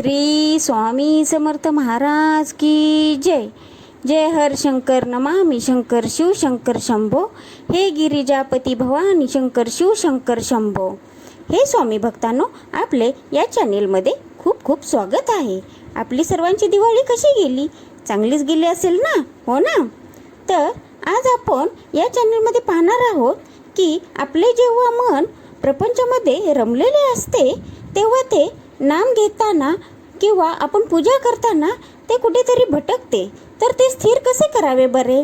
श्री स्वामी समर्थ महाराज की जय. जय हर शंकर नमामि शंकर शिव शंकर शंभो. हे गिरिजापती भवानी शंकर शिव शंकर शंभो. हे स्वामी भक्तांनो आपले या चॅनेलमध्ये खूप खूप स्वागत आहे. आपली सर्वांची दिवाळी कशी गेली? चांगलीच गेली असेल ना? हो ना? तर आज आपण या चॅनलमध्ये पाहणार आहोत की आपले जेव्हा मन प्रपंचामध्ये रमलेले असते तेव्हा ते नाम घेताना किंवा आपण पूजा करताना ते कुठेतरी भटकते तर ते स्थिर कसे करावे बरे?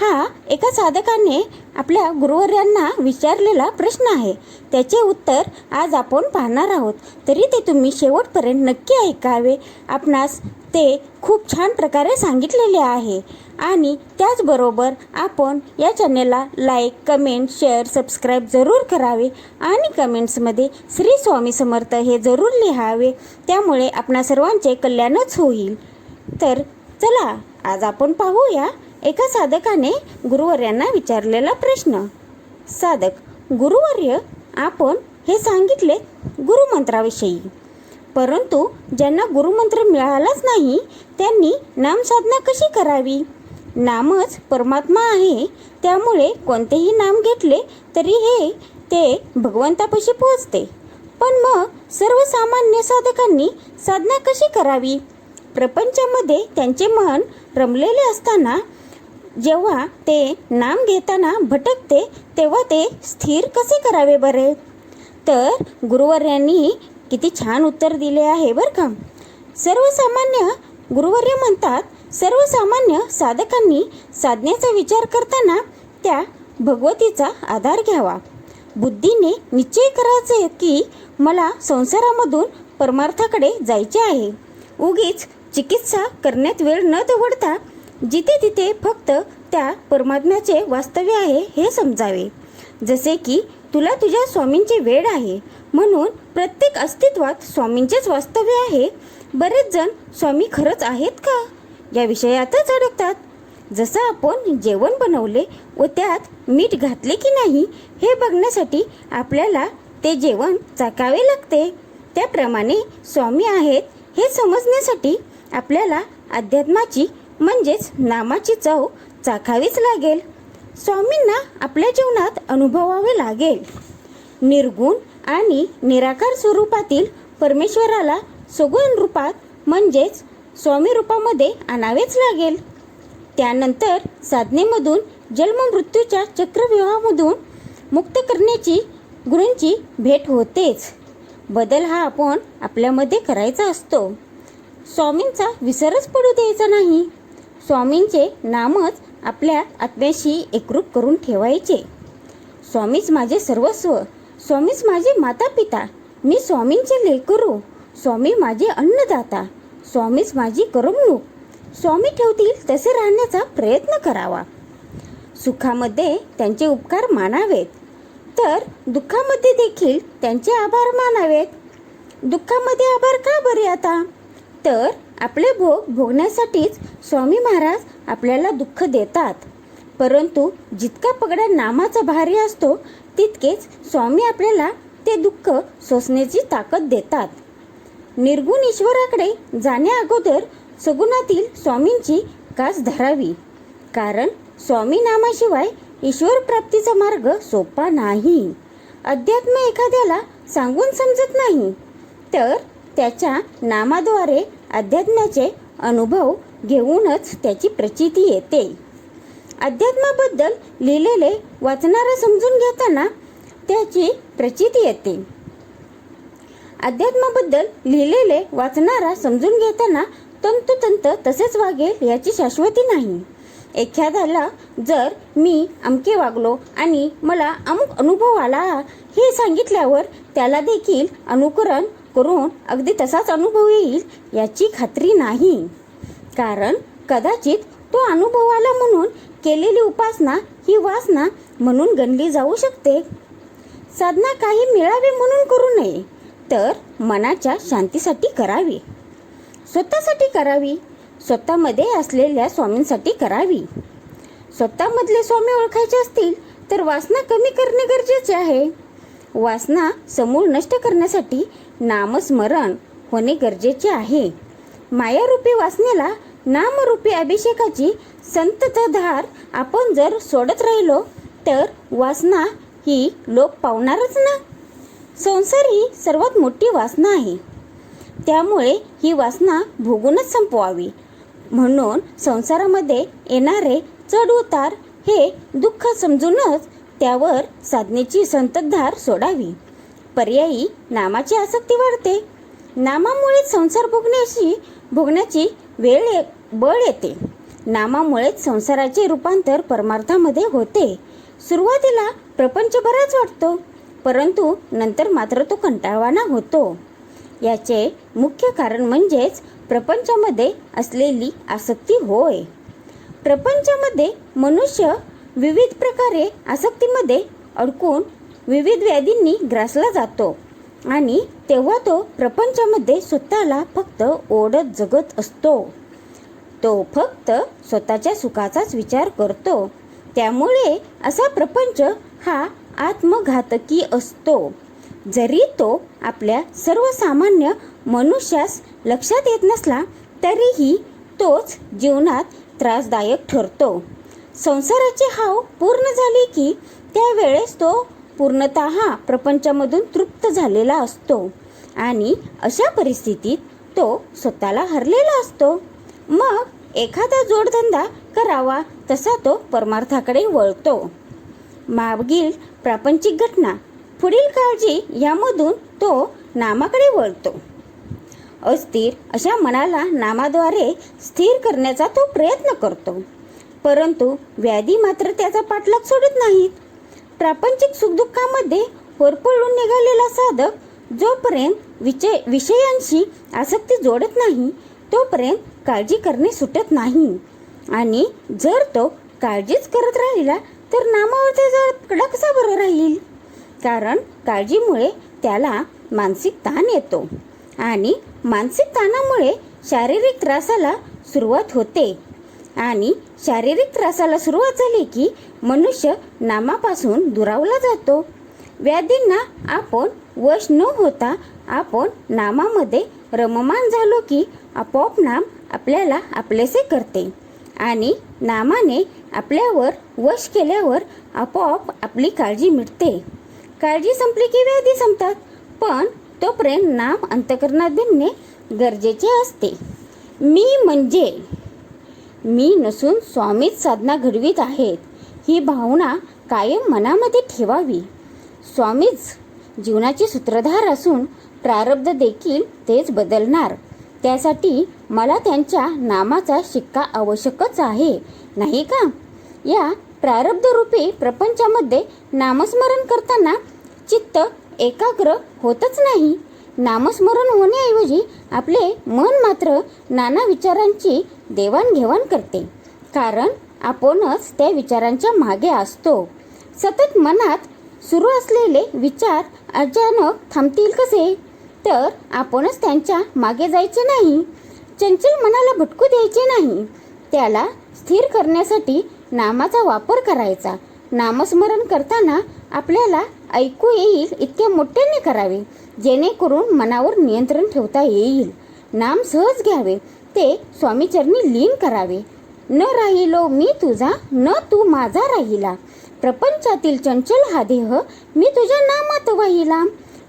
हा एका साधकाने आपल्या गुरुवर्यांना विचारलेला प्रश्न आहे. त्याचे उत्तर आज आपण पाहणार आहोत. तरी ते तुम्ही शेवटपर्यंत नक्की ऐकावे. आपणास ते खूप छान प्रकारे सांगितलेले आहे. आणि त्याचबरोबर आपण या चॅनेलला लाईक कमेंट शेअर सबस्क्राईब जरूर करावे. आणि कमेंट्समध्ये श्री स्वामी समर्थ हे जरूर लिहावे. त्यामुळे आपणा सर्वांचे कल्याणच होईल. तर चला आज आपण पाहूया एका साधकाने गुरुवर्यांना विचारलेला प्रश्न. साधक गुरुवर्य आपण हे सांगितले गुरुमंत्राविषयी. परंतु ज्यांना गुरुमंत्र मिळालाच नाही त्यांनी नामसाधना कशी करावी? नामच परमात्मा आहे त्यामुळे कोणतेही नाम घेतले तरी हे ते भगवंतापाशी पोहोचते. पण मग सर्वसामान्य साधकांनी साधना कशी करावी? प्रपंचामध्ये त्यांचे मन रमलेले असताना जेव्हा ते नाम घेताना भटकते तेव्हा ते स्थिर कसे करावे बरे? तर गुरुवर्यांनी किती छान उत्तर दिले आहे बरं का. सर्वसामान्य गुरुवर्य म्हणतात सर्वसामान्य साधकांनी साधनेचा विचार करताना त्या भगवतीचा आधार घ्यावा. बुद्धीने निश्चय करायचे की मला संसारामधून परमार्थाकडे जायचे आहे. उगीच चिकित्सा करण्यात वेळ न दवडता जिथे तिथे फक्त त्या परमात्म्याचे वास्तव्य आहे हे समजावे. जसे की तुला तुझ्या स्वामींची वेळ आहे म्हणून प्रत्येक अस्तित्वात स्वामींचेच वास्तव्य आहे. बरेच जण स्वामी खरंच आहेत का? या विषयातच अडकतात. जसं आपण जेवण बनवले व त्यात मीठ घातले की नाही हे बघण्यासाठी आपल्याला ते जेवण चाकावे लागते. त्याप्रमाणे स्वामी आहेत हे समजण्यासाठी आपल्याला अध्यात्माची म्हणजेच नामाची चव चाखावीच लागेल. स्वामींना आपल्या जीवनात अनुभवावे लागेल. निर्गुण आणि निराकार स्वरूपातील परमेश्वराला सगुण रूपात म्हणजेच स्वामी रूपामध्ये आणावेच लागेल. त्यानंतर साधनेमधून जन्ममृत्यूच्या चक्रव्यूहामधून मुक्त करण्याची गुरूंची भेट होतेच. बदल हा आपण आपल्यामध्ये करायचा असतो. स्वामींचा विसरच पडू द्यायचा नाही. स्वामींचे नामच आपल्या आत्म्याशी एकरूप करून ठेवायचे. स्वामीच माझे सर्वस्व स्वामीच माझे माता पिता मी स्वामींचे लेकरू स्वामी माझे अन्नदाता स्वामीच माझी करमणूक. स्वामी ठेवतील तसे राहण्याचा प्रयत्न करावा. सुखामध्ये त्यांचे उपकार मानावेत. तर दुःखामध्ये देखील त्यांचे आभार मानावेत. दुःखामध्ये आभार का बरे आता? तर आपले भोग भोगण्यासाठीच स्वामी महाराज आपल्याला दुःख देतात. परंतु जितका पगडा नामाचा भारी असतो तितकेच स्वामी आपल्याला ते दुःख सोसण्याची ताकद देतात. निर्गुण ईश्वराकडे जाण्या अगोदर सगुणातील स्वामींची कास धरावी. कारण स्वामी नामाशिवाय ईश्वर प्राप्तीचा मार्ग सोपा नाही. अध्यात्म एखाद्याला सांगून समजत नाही तर त्याच्या नामाद्वारे अध्यात्माचे अनुभव घेऊनच त्याची प्रचिती येते. अध्यात्माबद्दल लिहिलेले वाचणारा समजून घेताना त्याची प्रचिती येते. अध्यात्माबद्दल लिहिलेले वाचणारा समजून घेताना तंतोतंत तसेच वागेल याची शाश्वती नाही. एखाद्याला जर मी अमके वागलो आणि मला अमुक अनुभव आला हे सांगितल्यावर त्याला देखील अनुकरण करून अगदी तसाच अनुभव येईल याची खात्री नाही. कारण कदाचित तो अनुभव आला म्हणून केलेली उपासना ही वासना म्हणून गणली जाऊ शकते. साधना काही मिळावी म्हणून करू नये तर मनाच्या शांतीसाठी करावी. स्वतःसाठी करावी. स्वतःमध्ये असलेल्या स्वामींसाठी करावी. स्वतःमधले स्वामी ओळखायचे असतील तर वासना कमी करणे गरजेचे आहे. वासना समूळ नष्ट करण्यासाठी नामस्मरण होणे गरजेचे आहे. मायारूपी वासनेला नामरूपी अभिषेकाची संततधार आपण जर सोडत राहिलो तर वासना ही लोक पावणारच ना. संसार ही सर्वात मोठी वासना आहे. त्यामुळे ही वासना भोगूनच संपवावी. म्हणून संसारामध्ये येणारे चढ उतार हे दुःख समजूनच त्यावर साधनेची संततधार सोडावी. पर्यायी नामाची आसक्ती वाढते. नामामुळेच संसार भोगण्याची भोगण्याची वेळ ये- बळ येते. नामामुळेच संसाराचे रूपांतर परमार्थामध्ये होते. सुरुवातीला प्रपंच बराच वाटतो परंतु नंतर मात्र तो कंटाळवाणा होतो. याचे मुख्य कारण म्हणजेच प्रपंचामध्ये असलेली आसक्ती होय. प्रपंचामध्ये मनुष्य विविध प्रकारे आसक्तीमध्ये अडकून विविध व्याधींनी ग्रासला जातो आणि तेव्हा तो प्रपंचामध्ये स्वतःला फक्त ओढत जगत असतो. तो फक्त स्वतःच्या सुखाचाच विचार करतो. त्यामुळे असा प्रपंच हा आत्मघातकी असतो. जरी तो आपल्या सर्वसामान्य मनुष्यास लक्षात येत नसला तरीही तोच जीवनात त्रासदायक ठरतो. संसाराचे हाव पूर्ण झाले की त्यावेळेस तो पूर्णत प्रपंचामधून तृप्त झालेला असतो. आणि अशा परिस्थितीत तो स्वतःला हरलेला असतो. मग एखादा जोडधंदा करावा तसा तो परमार्थाकडे वळतो. मागील प्रापंचिक घटना पुढील काळजी यामधून तो नामाकडे वळतो. अस्थिर अशा मनाला नामाद्वारे स्थिर करण्याचा तो प्रयत्न करतो. परंतु व्याधी मात्र त्याचा पाठलाग सोडत नाहीत. प्रापंचिक सुखदुःखामध्ये होरपळून निघालेला साधक जोपर्यंत विषय विषयांशी आसक्ती जोडत नाही तोपर्यंत काळजी करणे सुटत नाही. आणि जर तो काळजीच करत राहिला तर नामावरचा त्याचा कडा कसा बरं राहील. कारण काळजीमुळे त्याला मानसिक ताण येतो. आणि मानसिक ताणामुळे शारीरिक त्रासाला सुरुवात होते. आणि शारीरिक त्रासाला सुरुवात झाली की मनुष्य नामापासून दुरावला जातो. व्याधींना आपण वश न होता आपण नामामध्ये रममान झालो की आपोआप नाम आपल्याला आपलेसे करते आणि नामाने आपल्यावर वश केल्यावर आपोआप आपली काळजी मिटते. काळजी संपली की व्याधी संपतात पण तोपर्यंत नाम अंतकरणात देणे गरजेचे असते. मी म्हणजे मी नसून स्वामीच साधना घडवीत आहेत. ही भावना कायम मनामध्ये ठेवावी. स्वामीच जीवनाचे सूत्रधार असून प्रारब्ध देखील तेच बदलणार. त्यासाठी मला त्यांच्या नामाचा शिक्का आवश्यकच आहे नाही का? या प्रारब्धरूपी प्रपंचामध्ये नामस्मरण करताना चित्त एकाग्र होतच नाही. नामस्मरण होण्याऐवजी आपले मन मात्र नाना विचारांची देवाणघेवाण करते. कारण आपणच त्या विचारांच्या मागे असतो. सतत मनात सुरू असलेले विचार अचानक थांबतील कसे? तर आपणच त्यांच्या मागे जायचे नाही. चंचल मनाला भटकू द्यायचे नाही. त्याला स्थिर करण्यासाठी नामाचा वापर करायचा. नामस्मरण करताना आपल्याला ऐकू येईल इतक्या मोठ्याने करावे जेणेकरून मनावर नियंत्रण ठेवता येईल. नाम सहज घ्यावे ते स्वामीचरणी लीन करावे. न राहिलो मी तुझा न तू माझा राहिला. प्रपंचातील चंचल हा देह मी तुझ्या नामात वाहिला.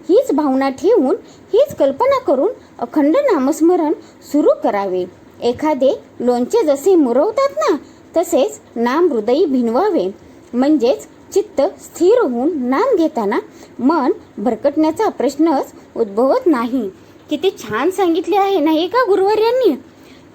हीच भावना ठेवून हीच कल्पना करून अखंड नामस्मरण सुरू करावे. एखादे लोणचे जसे मुरवतात ना तसेच नाम हृदयी भिनवावे. म्हणजेच चित्त स्थिर होऊन नाम घेताना मन भरकटण्याचा प्रश्नच उद्भवत नाही. किती छान सांगितले आहे नाही का गुरुवार यांनी?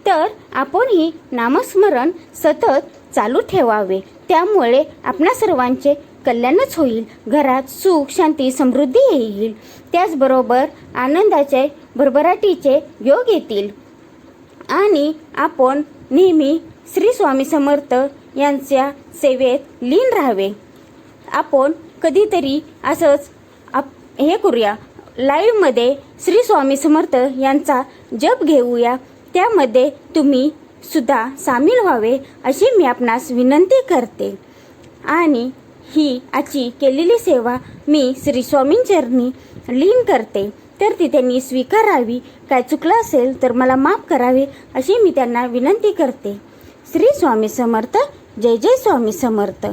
तर आपणही नामस्मरण सतत चालू ठेवावे. त्यामुळे आपणा सर्वांचे कल्याणच होईल. घरात सुख शांती समृद्धी येईल. त्याचबरोबर आनंदाचे भरभराटीचे योग येतील. आणि आपण नेहमी श्री स्वामी समर्थ यांच्या सेवेत लीन राहावे. आपण कधीतरी असंच आप हे करूया. लाईव्हमध्ये श्री स्वामी समर्थ यांचा जप घेऊया. त्यामध्ये तुम्ही सुद्धा सामील व्हावे अशी मी आपणास विनंती करते. आणि ही आजची केलेली सेवा मी श्री स्वामींचरणी लीन करते. तर ती त्यांनी स्वीकारावी. काय चुकलं असेल तर मला माफ करावे अशी मी त्यांना विनंती करते. श्री स्वामी समर्थ जय जय स्वामी समर्थ.